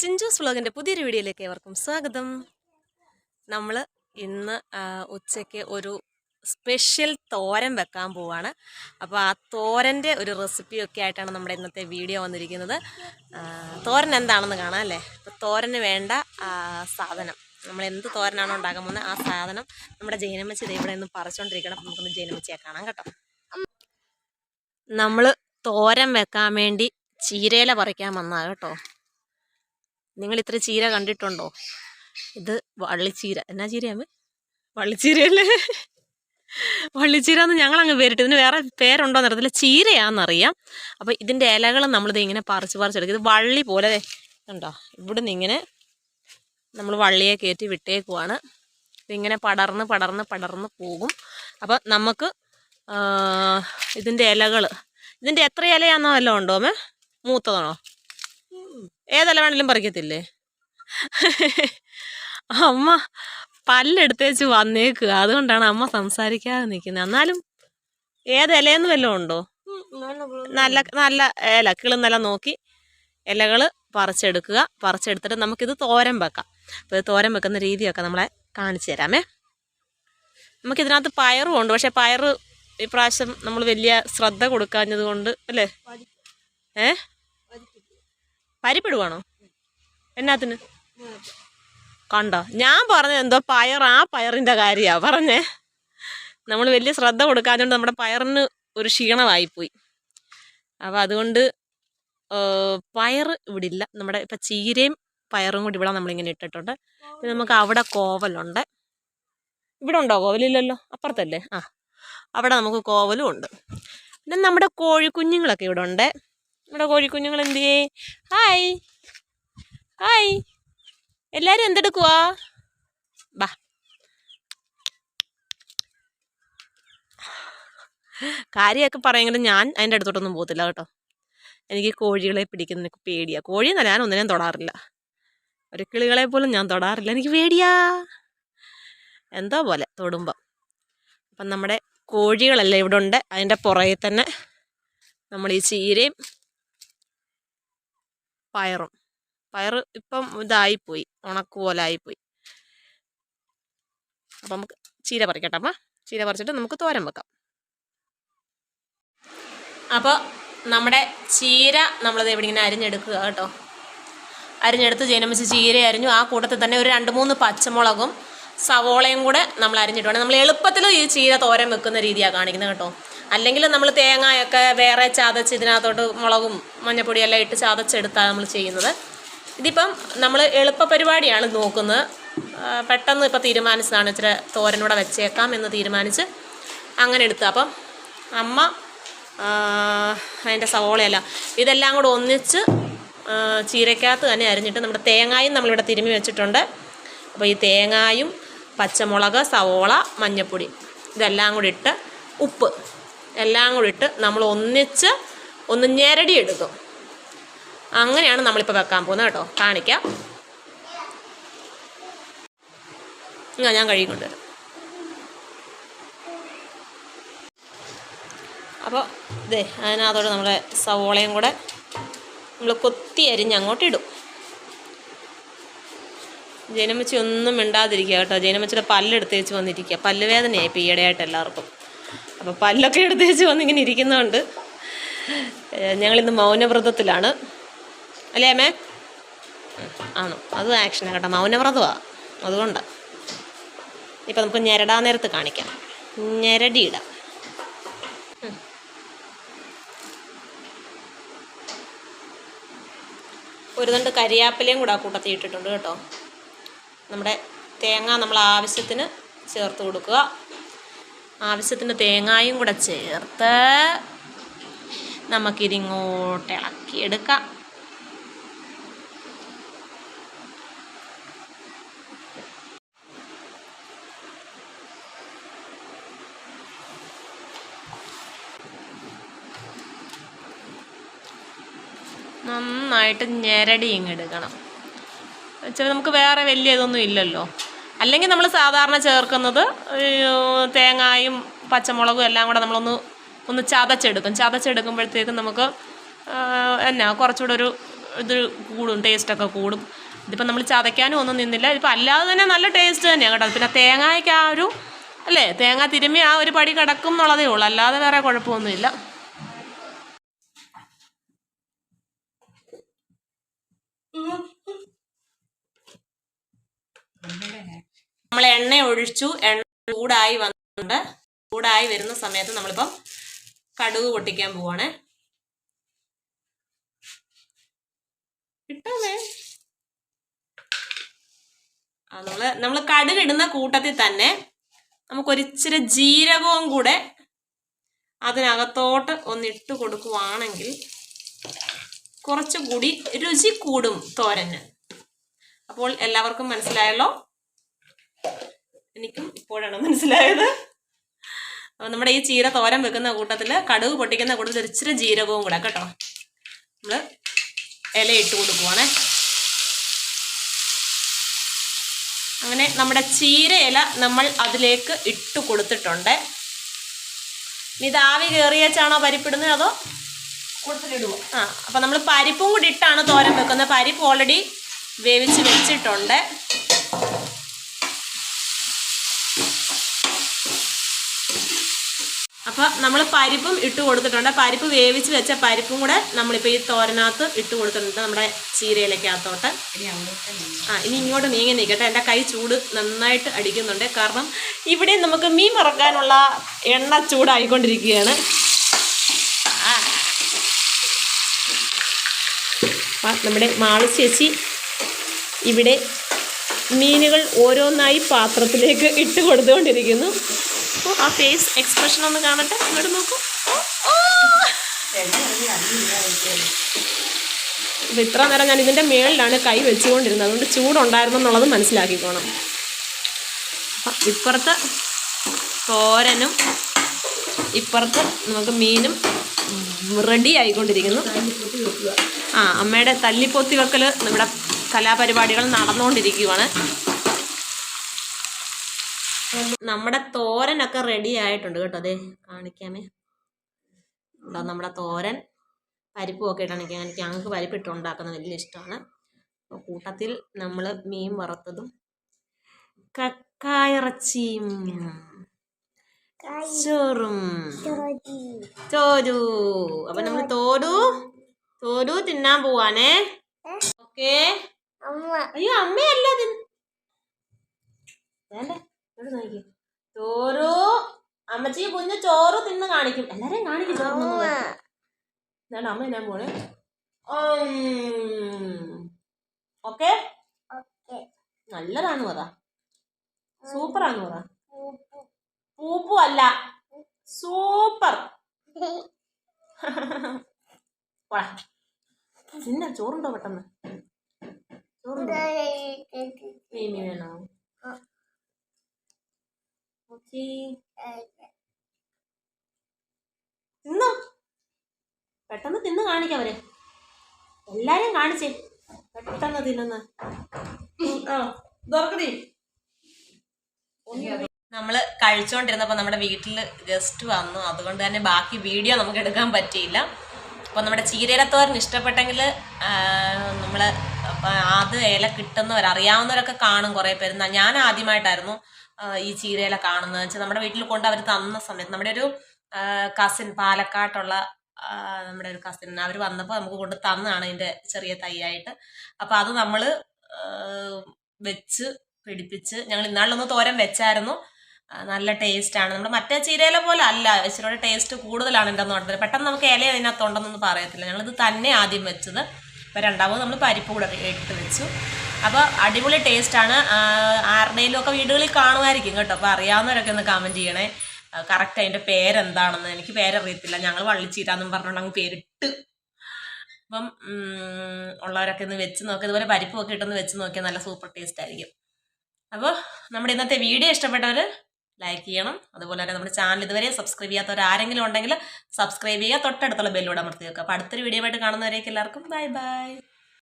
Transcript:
ചിഞ്ചൂസ് വ്ളോഗിന്റെ പുതിയൊരു വീഡിയോയിലേക്ക് ഏവർക്കും സ്വാഗതം. നമ്മൾ ഇന്ന് ഉച്ചയ്ക്ക് ഒരു സ്പെഷ്യൽ തോരൻ വെക്കാൻ പോവാണ്. അപ്പോൾ ആ തോരന്റെ ഒരു റെസിപ്പിയൊക്കെ ആയിട്ടാണ് നമ്മുടെ ഇന്നത്തെ വീഡിയോ വന്നിരിക്കുന്നത്. തോരൻ എന്താണെന്ന് കാണാം അല്ലേ? അപ്പോൾ തോരന് വേണ്ട സാധനം. നമ്മൾ എന്ത് തോരനാണോ ഉണ്ടാക്കാൻ പോകുന്നത് ആ സാധനം നമ്മുടെ ജൈനമ്മച്ചി ദേ ഇവിടെ നിന്ന് പറിച്ചുകൊണ്ടിരിക്കണം നമുക്കൊന്ന് ജൈനമ്മച്ചിയെ കാണാം കേട്ടോ. നമ്മൾ തോരൻ വെക്കാൻ വേണ്ടി ചീരയില പറിക്കാൻ വന്നാ കേട്ടോ. നിങ്ങൾ ഇത്ര ചീര കണ്ടിട്ടുണ്ടോ? ഇത് വള്ളിച്ചീര. എന്നാ ചീരയാമേ വള്ളിച്ചീരയല്ലേ? വള്ളിച്ചീര എന്ന് ഞങ്ങൾ അങ്ങ് പേരിട്ട്. ഇതിന് വേറെ പേരുണ്ടോ എന്നറിയത്തില്ല. ചീരയാണെന്നറിയാം അപ്പോൾ ഇതിന്റെ ഇലകൾ നമ്മളിത് ഇങ്ങനെ പറിച്ച് പറിച്ചെടുക്കും. ഇത് വള്ളി പോലെ ഉണ്ടോ ഇവിടുന്ന് ഇങ്ങനെ നമ്മൾ വള്ളിയെ കയറ്റി വിട്ടേക്കുവാണ്. ഇതിങ്ങനെ പടർന്ന് പടർന്ന് പടർന്ന് പോകും. അപ്പം നമുക്ക് ഇതിന്റെ ഇലകൾ ഇതിന്റെ എത്ര ഇലയാണെന്നോ വല്ലതും ഉണ്ടോ മേ മൂത്തതാണോ? ഏതല വേണേലും പറിക്കത്തില്ലേ? അമ്മ പല്ലെടുത്തേച്ച് വന്നേക്കുക അതുകൊണ്ടാണ് അമ്മ സംസാരിക്കാതെ നിൽക്കുന്നത് എന്നാലും ഏത് ഇലയെന്ന് വല്ലതും ഉണ്ടോ? നല്ല നല്ല ഇല കിളുന്നല നോക്കി ഇലകൾ പറിച്ചെടുക്കുക. പറിച്ചെടുത്തിട്ട് നമുക്കിത് തോരൻ വെക്കാം. അപ്പോൾ ഇത് തോരൻ വെക്കുന്ന രീതിയൊക്കെ നമ്മളെ കാണിച്ചു തരാമേ. നമുക്കിതിനകത്ത് പയറും ഉണ്ട്. പക്ഷേ പയറ് ഇപ്രാവശ്യം നമ്മൾ വലിയ ശ്രദ്ധ കൊടുക്കാഞ്ഞത് കൊണ്ട് അല്ലേ? ഏ? പരിപ്പിടുവാണോ? എന്നാത്തിന്? കണ്ടോ? ഞാൻ പറഞ്ഞ എന്തോ പയർ ആ പയറിന്റെ കാര്യമാണ് പറഞ്ഞേ. നമ്മൾ വലിയ ശ്രദ്ധ കൊടുക്കാത്തതുകൊണ്ട് നമ്മുടെ പയറിന് ഒരു ക്ഷീണമായിപ്പോയി. അപ്പോൾ അതുകൊണ്ട് പയർ ഇവിടെ ഇല്ല നമ്മുടെ ഇപ്പം ചീരയും പയറും കൂടി ഇവിടെ നമ്മളിങ്ങനെ ഇട്ടിട്ടുണ്ട്. പിന്നെ നമുക്ക് അവിടെ കോവലുണ്ട്. ഇവിടെ ഉണ്ടോ കോവലില്ലല്ലോ? അപ്പുറത്തല്ലേ? ആ. അവിടെ നമുക്ക് കോവലും ഉണ്ട്. പിന്നെ നമ്മുടെ കോഴിക്കുഞ്ഞുങ്ങളൊക്കെ ഇവിടെ ഉണ്ട്. നമ്മുടെ കോഴിക്കുഞ്ഞുങ്ങൾ എന്ത് ചെയ്യേ? ഹായ്. ഹായ്. എല്ലാരും എന്തെടുക്കുവാ? ബാ. കാര്യമൊക്കെ പറയുമെങ്കിലും ഞാൻ അതിന്റെ അടുത്തോട്ടൊന്നും പോകത്തില്ല കേട്ടോ. എനിക്ക് കോഴികളെ പിടിക്കുന്ന എനിക്ക് കോഴി കോഴിയെന്നല്ല ഞാൻ ഒന്നിനെയും തൊടാറില്ല. ഒരു കിളികളെ പോലും ഞാൻ തൊടാറില്ല. എനിക്ക് പേടിയാ. എന്തോ പോലെ തൊടുമ്പം. അപ്പം നമ്മുടെ കോഴികളെല്ലാം ഇവിടെ ഉണ്ട്. അതിന്റെ പുറകെ തന്നെ നമ്മൾ ഈ ചീരയും പയറും. പയർ ഇപ്പം ഇതായിപ്പോയി. ഉണക്ക് പോലെ ആയിപ്പോയി. അപ്പം നമുക്ക് ചീര പറിക്കട്ടെ. അമ്മ ചീര പറിച്ചിട്ട് നമുക്ക് തോരൻ വെക്കാം. അപ്പോൾ നമ്മുടെ ചീര നമ്മളത് എവിടെ ഇങ്ങനെ അരിഞ്ഞെടുക്കുക കേട്ടോ. അരിഞ്ഞെടുത്ത് ജനമിച്ച് ചീര അരിഞ്ഞു. ആ കൂട്ടത്തിൽ തന്നെ ഒരു രണ്ട് മൂന്ന് പച്ചമുളകും സവോളയും കൂടെ നമ്മൾ അരിഞ്ഞിട്ടുണ്ട് നമ്മൾ എളുപ്പത്തിൽ ഈ ചീര തോരൻ വെക്കുന്ന രീതിയാണ് കാണിക്കുന്നത് കേട്ടോ. അല്ലെങ്കിൽ നമ്മൾ തേങ്ങയൊക്കെ വേറെ ചതച്ച് ഇതിനകത്തോട്ട് മുളകും മഞ്ഞപ്പൊടിയെല്ലാം ഇട്ട് ചതച്ചെടുത്താണ് നമ്മൾ ചെയ്യുന്നത്. ഇതിപ്പം നമ്മൾ എളുപ്പ പരിപാടിയാണ് നോക്കുന്നത്. പെട്ടെന്ന് ഇപ്പോൾ തീരുമാനിച്ചതാണ് ഇച്ചിരി തോരനൂടെ വെച്ചേക്കാം എന്ന് തീരുമാനിച്ച് അങ്ങനെ എടുത്തു അപ്പം അമ്മ അതിന്റെ സവോളയല്ല ഇതെല്ലാം കൂടെ ഒന്നിച്ച് ചീരക്കകത്ത് തന്നെ അരിഞ്ഞിട്ട് നമ്മുടെ തേങ്ങായും നമ്മളിവിടെ തിരുമ്മി വെച്ചിട്ടുണ്ട്. അപ്പോൾ ഈ തേങ്ങായും പച്ചമുളക് സവോള മഞ്ഞൾപ്പൊടി ഇതെല്ലാം കൂടി ഇട്ട് ഉപ്പ് എല്ലാം കൂടി ഇട്ട് നമ്മൾ ഒന്നിച്ച് ഒന്ന് ഞെരടി എടുക്കും. അങ്ങനെയാണ് നമ്മളിപ്പോൾ വെക്കാൻ പോകുന്നത് കേട്ടോ. കാണിക്കാം. ഇങ്ങ ഞാൻ കഴുകി കൊണ്ടുവരാം. അപ്പോൾ ഇതേ അതിനകത്തോടെ നമ്മുടെ സവോളയും കൂടെ നമ്മൾ കൊത്തി അരിഞ്ഞ് അങ്ങോട്ട് ഇടും. ജനമച്ചി ഒന്നും മിണ്ടാതിരിക്കുക കേട്ടോ. ജനമച്ചിയുടെ പല്ലെടുത്ത് വെച്ച് വന്നിരിക്കുക. പല്ലുവേദനയായി ഇപ്പം ഈയിടെയായിട്ട് എല്ലാവർക്കും. അപ്പോൾ പല്ലൊക്കെ എടുത്ത് വെച്ച് വന്നിങ്ങനെ ഇരിക്കുന്നതുകൊണ്ട് ഞങ്ങളിന്ന് മൗനവ്രതത്തിലാണ്. അല്ലേ അമ്മേ? ആണോ? അത് ആക്ഷനാണ് കേട്ടോ. മൗനവ്രതമാണ് അതുകൊണ്ടാണ് ഇപ്പം നമുക്ക് ഞെരടാ നേരത്ത് കാണിക്കാം. ഞെരടിയിടാം. ഒരു തണ്ട് കരിയാപ്പിലയും കൂടെ ആ കൂട്ടത്തിൽ ഇട്ടിട്ടുണ്ട് കേട്ടോ. നമ്മുടെ തേങ്ങ നമ്മൾ ആവശ്യത്തിന് ചേർത്ത് കൊടുക്കുക. ആവശ്യത്തിന് തേങ്ങായും കൂടെ ചേർത്ത് നമുക്കിതിങ്ങോട്ട് ഇളക്കിയെടുക്കാം. നന്നായിട്ട് ഞെരടി ഇങ്ങെടുക്കണം വെച്ചാൽ നമുക്ക് വേറെ വലിയ ഇതൊന്നും ഇല്ലല്ലോ. അല്ലെങ്കിൽ നമ്മൾ സാധാരണ ചേർക്കുന്നത് തേങ്ങായും പച്ചമുളകും എല്ലാം കൂടെ നമ്മളൊന്ന് ഒന്ന് ചതച്ചെടുക്കും. ചതച്ചെടുക്കുമ്പോഴത്തേക്കും നമുക്ക് എന്നാ കുറച്ചുകൂടെ ഒരു ഇത് കൂടും ടേസ്റ്റൊക്കെ കൂടും. ഇതിപ്പോൾ നമ്മൾ ചതയ്ക്കാനും ഒന്നും നിന്നില്ല. ഇതിപ്പോൾ അല്ലാതെ തന്നെ നല്ല ടേസ്റ്റ് തന്നെയാണ് കേട്ടോ. പിന്നെ തേങ്ങയ്ക്ക് ആ ഒരു അല്ലേ തേങ്ങ തിരുമ്മി ആ ഒരു പടി കിടക്കും എന്നുള്ളതേ ഉള്ളൂ. അല്ലാതെ വേറെ കുഴപ്പമൊന്നുമില്ല. നമ്മൾ എണ്ണ ഒഴിച്ചു എണ്ണ ചൂടായി വന്നിട്ടുണ്ട്. ചൂടായി വരുന്ന സമയത്ത് നമ്മളിപ്പം കടുക് പൊട്ടിക്കാൻ പോവാണ്. കിട്ടാമേ? ആ നമ്മൾ നമ്മൾ കടുക് ഇടുന്ന കൂട്ടത്തിൽ തന്നെ നമുക്കൊരിച്ചിരി ജീരകവും കൂടെ അതിനകത്തോട്ട് ഒന്നിട്ട് കൊടുക്കുവാണെങ്കിൽ കുറച്ചുകൂടി രുചി കൂടും തോരന്. അപ്പോൾ എല്ലാവർക്കും മനസ്സിലായല്ലോ? എനിക്കും ഇപ്പോഴാണ് മനസ്സിലായത്. അപ്പം നമ്മുടെ ഈ ചീര തോരൻ വെക്കുന്ന കൂട്ടത്തിൽ കടുക് പൊട്ടിക്കുന്ന കൂട്ടത്തിൽ ഇച്ചിരി ജീരകവും കൂടെ കേട്ടോ. നമ്മൾ ഇല ഇട്ട് കൊടുക്കുവാണേ. അങ്ങനെ നമ്മുടെ ചീര ഇല നമ്മൾ അതിലേക്ക് ഇട്ട് കൊടുത്തിട്ടുണ്ട്. ഇനി ഇത് ആവി കയറിയച്ചാണോ പരിപ്പിടുന്നത് അതോ? ആ അപ്പം നമ്മൾ പരിപ്പും കൂടി ഇട്ടാണ് തോരൻ വെക്കുന്നത്. പരിപ്പ് ഓൾറെഡി വേവിച്ച് വെച്ചിട്ടുണ്ട്. അപ്പോൾ നമ്മൾ പരിപ്പും ഇട്ട് കൊടുത്തിട്ടുണ്ട്. പരിപ്പ് വേവിച്ച് വെച്ച പരിപ്പും കൂടെ നമ്മളിപ്പോൾ ഈ തോരനകത്ത് ഇട്ട് കൊടുത്തിട്ടുണ്ട് നമ്മുടെ ചീരയിലേക്കകത്തോട്ട്. ആ ഇനി ഇങ്ങോട്ട് നീങ്ങി നിൽക്കട്ടെ. എന്റെ കൈ ചൂട് നന്നായിട്ട് അടിക്കുന്നുണ്ട്. കാരണം ഇവിടെ നമുക്ക് മീൻ മറക്കാനുള്ള എണ്ണ ചൂടായിക്കൊണ്ടിരിക്കുകയാണ്. നമ്മുടെ മാളു ചേച്ചി ഇവിടെ മീനുകൾ ഓരോന്നായി പാത്രത്തിലേക്ക് ഇട്ട് കൊടുത്തുകൊണ്ടിരിക്കുന്നു. ഓ, ആ ഫേസ് എക്സ്പ്രഷൻ ഒന്ന് കാണട്ടെ. ഇങ്ങോട്ട് നോക്കൂ. അപ്പോൾ ഇത്ര നേരം ഞാൻ ഇതിന്റെ മേളിലാണ് കൈ വെച്ചുകൊണ്ടിരുന്നത്. അതുകൊണ്ട് ചൂടുണ്ടായിരുന്നു എന്നുള്ളത് മനസ്സിലാക്കിക്കോണം അപ്പം ഇപ്പുറത്ത് തോരനും ഇപ്പുറത്ത് നമുക്ക് മീനും റെഡി ആയിക്കൊണ്ടിരിക്കുന്നു. ആ അമ്മയുടെ തല്ലിപ്പൊത്തി വെക്കൽ നമ്മുടെ കലാപരിപാടികൾ നടന്നുകൊണ്ടിരിക്കുകയാണ് നമ്മുടെ തോരനൊക്കെ റെഡി ആയിട്ടുണ്ട് കേട്ടോ അതെ കാണിക്കാമേ. ഉണ്ടോ നമ്മുടെ തോരൻ. പരിപ്പും ഒക്കെ ഇട്ടാണ് എനിക്ക് എനിക്ക് ഞങ്ങൾക്ക് പരിപ്പിട്ട് ഉണ്ടാക്കുന്നത് വലിയ ഇഷ്ടമാണ്. അപ്പോൾ കൂട്ടത്തിൽ നമ്മൾ മീൻ വറുത്തതും കക്കായിറച്ചിയും ചോറും തോരു അപ്പൊ നമ്മൾ തോരു തോരു തിന്നാൻ പോവാനേ ഓക്കേ. അയ്യോ അമ്മയല്ല വേണ്ടേ. ഇവിടെ നോക്കി. ചോറു. അമ്മച്ചി കുഞ്ഞ് ചോറ് തിന്ന് കാണിക്കും. എല്ലാരെയും കാണിക്കും ചോറ്. ഇതാണ് അമ്മ ഞാൻ പോണേ? ഓക്കെ? നല്ലതാന്ന് പറ. സൂപ്പറാന്ന് പറ. പൂപ്പു. അല്ല. സൂപ്പർ. പിന്നെ ചോറുണ്ടോ പെട്ടെന്ന്? ചോറുണ്ടോ? വേണോ? തിന്നോ. പെട്ടെന്ന് തിന്ന് കാണിക്കാം അവരെ. എല്ലാരെയും കാണിച്ചേ. പെട്ടെന്ന് തിന്നുന്ന. നമ്മൾ കഴിച്ചോണ്ടിരുന്നപ്പോ നമ്മുടെ വീട്ടിൽ ഗസ്റ്റ് വന്നു. അതുകൊണ്ട് തന്നെ ബാക്കി വീഡിയോ നമുക്ക് എടുക്കാൻ പറ്റിയില്ല. അപ്പോൾ നമ്മുടെ ചീരയിലത്തോരൻ ഇഷ്ടപ്പെട്ടെങ്കിൽ നമ്മൾ അത് ഇല കിട്ടുന്നവർ അറിയാവുന്നവരൊക്കെ കാണും കുറേ പേര്. ഞാൻ ആദ്യമായിട്ടായിരുന്നു ഈ ചീരയില കാണുന്നത് വെച്ചാൽ നമ്മുടെ വീട്ടിൽ കൊണ്ട് അവർ തന്ന സമയത്ത് നമ്മുടെ ഒരു കസിൻ പാലക്കാട്ടുള്ള നമ്മുടെ ഒരു കസിൻ അവർ വന്നപ്പോൾ നമുക്ക് കൊണ്ട് തന്നാണ് ഇതിന്റെ ചെറിയ തൈയായിട്ട്. അപ്പോൾ അത് നമ്മൾ വെച്ച് പിടിപ്പിച്ച് ഞങ്ങൾ ഇന്നാളിലൊന്ന് തോരൻ വെച്ചായിരുന്നു. നല്ല ടേസ്റ്റാണ് നമ്മുടെ മറ്റേ ചീരയില പോലെ അല്ല ഇച്ചിരിയുടെ ടേസ്റ്റ് കൂടുതലാണ് എന്റെ നോട്ടത്തിൽ പെട്ടെന്ന് നമുക്ക് ഇല അതിനകത്തുണ്ടെന്നൊന്നും പറയത്തില്ല. ഞങ്ങളിത് തന്നെ ആദ്യം വെച്ചത്. അപ്പോൾ രണ്ടാമത് നമ്മൾ പരിപ്പ് കൂടെ ഇട്ട് വെച്ചു. അപ്പോൾ അടിപൊളി ടേസ്റ്റാണ് ആരുടെയിലും ഒക്കെ വീടുകളിൽ കാണുമായിരിക്കും കേട്ടോ. അപ്പോൾ അറിയാവുന്നവരൊക്കെ ഒന്ന് കമന്റ് ചെയ്യണേ. കറക്റ്റ് അതിന്റെ പേരെന്താണെന്ന്. എനിക്ക് പേരറിയത്തില്ല. ഞങ്ങൾ വള്ളിച്ചീരാന്നും പറഞ്ഞുകൊണ്ട് അങ്ങ് പേരിട്ട്. അപ്പം ഉള്ളവരൊക്കെ ഒന്ന് വെച്ച് നോക്കുക ഇതുപോലെ പരിപ്പൊക്കെ ഇട്ടൊന്ന് വെച്ച് നോക്കിയാൽ നല്ല സൂപ്പർ ടേസ്റ്റ് ആയിരിക്കും. അപ്പോൾ നമ്മുടെ ഇന്നത്തെ വീഡിയോ ഇഷ്ടപ്പെട്ടവർ ലൈക്ക് ചെയ്യണം. അതുപോലെ തന്നെ നമ്മുടെ ചാനൽ ഇതുവരെ സബ്സ്ക്രൈബ് ചെയ്യാത്തവർ ആരെങ്കിലും ഉണ്ടെങ്കിൽ സബ്സ്ക്രൈബ് ചെയ്യുക. തൊട്ടടുത്തുള്ള ബെല്ലൂടെ അമർത്തി വെക്കുക. അപ്പോൾ അടുത്തൊരു വീഡിയോ ആയിട്ട് കാണുന്നവരേക്ക് എല്ലാവർക്കും ബൈ ബൈ